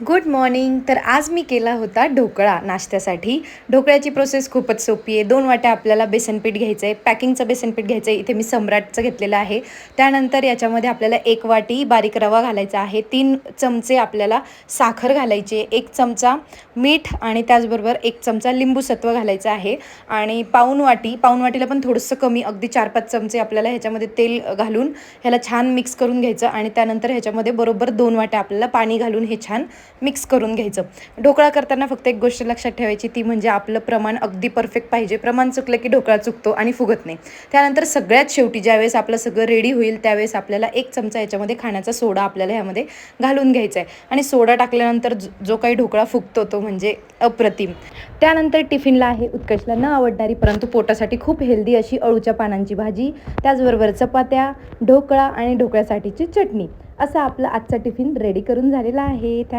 Good morning तर आज मी केला होता ढोकळा नाश्त्यासाठी. ढोकळ्याची प्रोसेस खूपच सोपी आहे. दोन वाट्या आपल्याला बेसनपीठ घ्यायचं आहे पॅकिंगचं बेसनपीठ घ्यायचं आहे इथे मी सम्राटचं घेतलेलं आहे. त्यानंतर याच्यामध्ये आपल्याला एक वाटी बारीक रवा घालायचा आहे. तीन चमचे आपल्याला साखर घालायची आहे. एक चमचा मीठ आणि त्याचबरोबर एक चमचा लिंबू सत्व घालायचं आहे. आणि पाऊन वाटी पाऊन वाटीला पण थोडंसं कमी अगदी चार पाच चमचे आपल्याला ह्याच्यामध्ये तेल घालून ह्याला छान मिक्स करून घ्यायचं आणि त्यानंतर ह्याच्यामध्ये बरोबर दोन वाट्या आपल्याला पाणी घालून हे छान मिक्स करून घ्यायचं. ढोकळा करताना फक्त एक गोष्ट लक्षात ठेवायची ती म्हणजे आपलं प्रमाण अगदी परफेक्ट पाहिजे. प्रमाण चुकलं की ढोकळा चुकतो आणि फुगत नाही. त्यानंतर सगळ्यात शेवटी ज्यावेळेस आपलं सगळं रेडी होईल त्यावेळेस आपल्याला एक चमचा याच्यामध्ये खाण्याचा सोडा आपल्याला ह्यामध्ये घालून घ्यायचा आहे आणि सोडा टाकल्यानंतर जो- काही ढोकळा फुगतो तो म्हणजे अप्रतिम. त्यानंतर टिफिनला आहे उत्कर्षला न आवडणारी परंतु पोटासाठी खूप हेल्दी अशी अळूच्या पानांची भाजी त्याचबरोबर चपात्या ढोकळा आणि ढोकळ्यासाठीची चटणी. असा आपला आजचा टिफिन रेडी करून झालेला आहे. थँक